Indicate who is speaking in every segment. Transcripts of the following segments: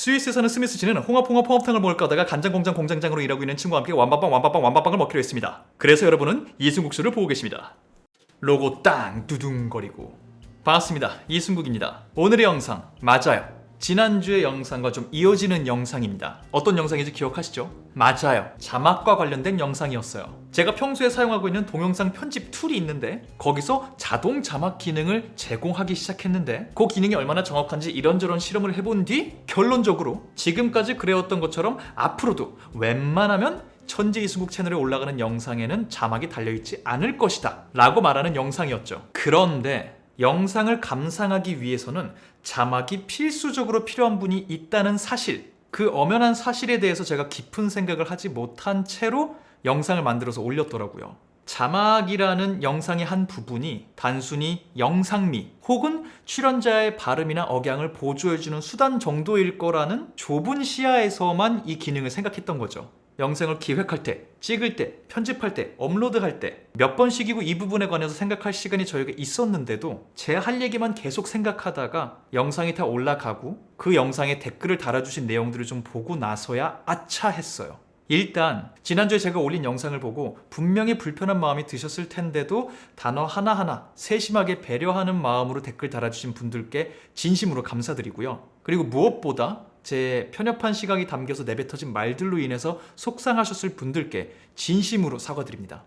Speaker 1: 스위스에 사는 스미스 씨는 홍합홍합 홍합탕을 먹을까 하다가 간장 공장 공장장으로 일하고 있는 친구와 함께 완밥빵 완밥빵 완밥빵을 먹기로 했습니다. 그래서 여러분은 이승국쇼를 보고 계십니다. 로고 땅 두둥거리고 반갑습니다. 이승국입니다. 오늘의 영상 맞아요. 지난주의 영상과 좀 이어지는 영상입니다. 어떤 영상인지 기억하시죠? 맞아요. 자막과 관련된 영상이었어요. 제가 평소에 사용하고 있는 동영상 편집 툴이 있는데 거기서 자동 자막 기능을 제공하기 시작했는데 그 기능이 얼마나 정확한지 이런저런 실험을 해본 뒤 결론적으로 지금까지 그래왔던 것처럼 앞으로도 웬만하면 천재 이승국 채널에 올라가는 영상에는 자막이 달려있지 않을 것이다 라고 말하는 영상이었죠. 그런데 영상을 감상하기 위해서는 자막이 필수적으로 필요한 분이 있다는 사실, 그 엄연한 사실에 대해서 제가 깊은 생각을 하지 못한 채로 영상을 만들어서 올렸더라고요. 자막이라는 영상의 한 부분이 단순히 영상미 혹은 출연자의 발음이나 억양을 보조해주는 수단 정도일 거라는 좁은 시야에서만 이 기능을 생각했던 거죠. 영상을 기획할 때, 찍을 때, 편집할 때, 업로드할 때 몇 번씩이고 이 부분에 관해서 생각할 시간이 저에게 있었는데도 제 할 얘기만 계속 생각하다가 영상이 다 올라가고 그 영상에 댓글을 달아주신 내용들을 좀 보고 나서야 아차 했어요. 일단 지난주에 제가 올린 영상을 보고 분명히 불편한 마음이 드셨을 텐데도 단어 하나하나 세심하게 배려하는 마음으로 댓글 달아주신 분들께 진심으로 감사드리고요. 그리고 무엇보다 제 편협한 시각이 담겨서 내뱉어진 말들로 인해서 속상하셨을 분들께 진심으로 사과드립니다.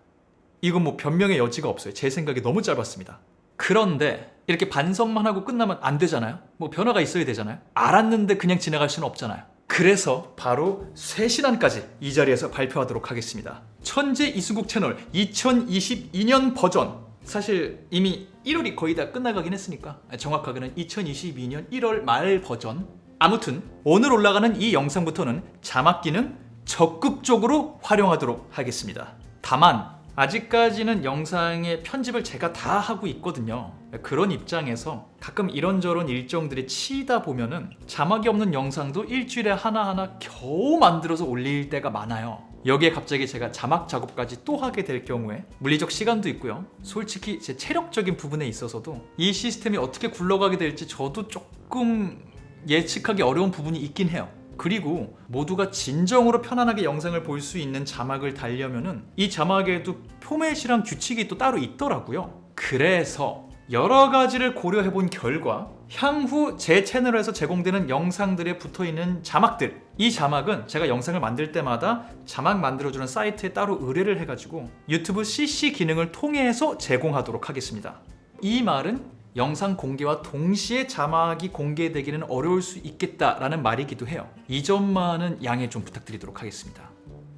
Speaker 1: 이건 뭐 변명의 여지가 없어요. 제 생각이 너무 짧았습니다. 그런데 이렇게 반성만 하고 끝나면 안 되잖아요. 뭐 변화가 있어야 되잖아요. 알았는데 그냥 지나갈 수는 없잖아요. 그래서 바로 쇄신안까지 이 자리에서 발표하도록 하겠습니다. 천재 이수국 채널 2022년 버전. 사실 이미 1월이 거의 다 끝나가긴 했으니까 정확하게는 2022년 1월 말 버전. 아무튼 오늘 올라가는 이 영상부터는 자막 기능 적극적으로 활용하도록 하겠습니다. 다만 아직까지는 영상의 편집을 제가 다 하고 있거든요. 그런 입장에서 가끔 이런저런 일정들이 치이다 보면은 자막이 없는 영상도 일주일에 하나하나 겨우 만들어서 올릴 때가 많아요. 여기에 갑자기 제가 자막 작업까지 또 하게 될 경우에 물리적 시간도 있고요. 솔직히 제 체력적인 부분에 있어서도 이 시스템이 어떻게 굴러가게 될지 저도 조금 예측하기 어려운 부분이 있긴 해요. 그리고 모두가 진정으로 편안하게 영상을 볼 수 있는 자막을 달려면은 이 자막에도 포맷이랑 규칙이 또 따로 있더라고요. 그래서 여러 가지를 고려해 본 결과 향후 제 채널에서 제공되는 영상들에 붙어 있는 자막들 이 자막은 제가 영상을 만들 때마다 자막 만들어주는 사이트에 따로 의뢰를 해가지고 유튜브 CC 기능을 통해서 제공하도록 하겠습니다. 이 말은 영상 공개와 동시에 자막이 공개되기는 어려울 수 있겠다라는 말이기도 해요. 이 점만은 양해 좀 부탁드리도록 하겠습니다.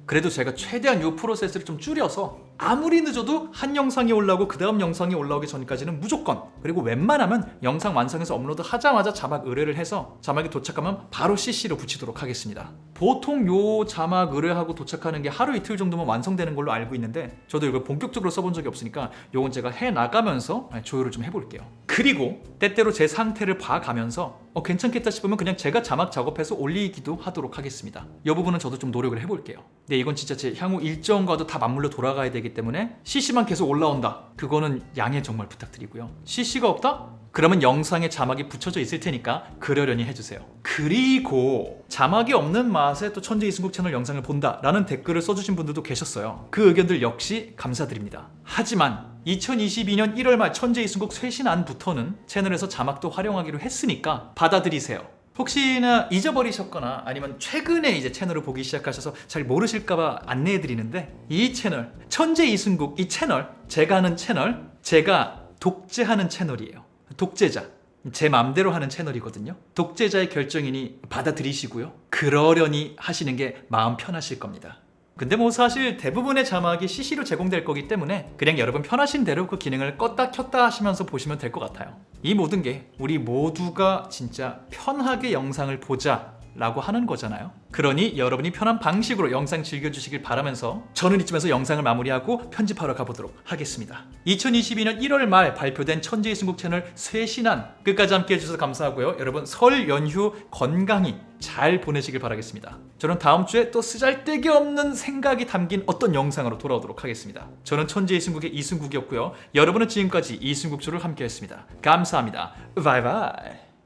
Speaker 1: 그래도 제가 최대한 이 프로세스를 좀 줄여서 아무리 늦어도 한 영상이 올라오고 그 다음 영상이 올라오기 전까지는 무조건 그리고 웬만하면 영상 완성해서 업로드 하자마자 자막 의뢰를 해서 자막이 도착하면 바로 CC로 붙이도록 하겠습니다. 보통 요 자막 의뢰하고 도착하는 게 하루 이틀 정도면 완성되는 걸로 알고 있는데 저도 이걸 본격적으로 써본 적이 없으니까 요건 제가 해 나가면서 조율을 좀 해볼게요. 그리고 때때로 제 상태를 봐가면서 어, 괜찮겠다 싶으면 그냥 제가 자막 작업해서 올리기도 하도록 하겠습니다. 이 부분은 저도 좀 노력을 해볼게요. 근데 이건 진짜 제 향후 일정과도 다 맞물려 돌아가야 되기 때문에 CC만 계속 올라온다. 그거는 양해 정말 부탁드리고요. CC가 없다? 그러면 영상에 자막이 붙여져 있을 테니까 그러려니 해주세요. 그리고 자막이 없는 맛에 또 천재 이승국 채널 영상을 본다라는 댓글을 써주신 분들도 계셨어요. 그 의견들 역시 감사드립니다. 하지만 2022년 1월 말 천재 이승국 쇄신안부터는 채널에서 자막도 활용하기로 했으니까 받아들이세요. 혹시나 잊어버리셨거나 아니면 최근에 이제 채널을 보기 시작하셔서 잘 모르실까봐 안내해 드리는데 이 채널 천재 이승국 이 채널 제가 하는 채널 제가 독재하는 채널이에요. 독재자. 제 맘대로 하는 채널이거든요. 독재자의 결정이니 받아들이시고요. 그러려니 하시는 게 마음 편하실 겁니다. 근데 뭐 사실 대부분의 자막이 CC로 제공될 거기 때문에 그냥 여러분 편하신 대로 그 기능을 껐다 켰다 하시면서 보시면 될 것 같아요. 이 모든 게 우리 모두가 진짜 편하게 영상을 보자 라고 하는 거잖아요. 그러니 여러분이 편한 방식으로 영상 즐겨주시길 바라면서 저는 이쯤에서 영상을 마무리하고 편집하러 가보도록 하겠습니다. 2022년 1월 말 발표된 천재의 승국 채널 쇄신안 끝까지 함께 해주셔서 감사하고요. 여러분 설 연휴 건강히 잘 보내시길 바라겠습니다. 저는 다음 주에 또 쓰잘데기 없는 생각이 담긴 어떤 영상으로 돌아오도록 하겠습니다. 저는 천재의 승국의 이승국이었고요. 여러분은 지금까지 이승국쇼를 함께 했습니다. 감사합니다. 바이바이.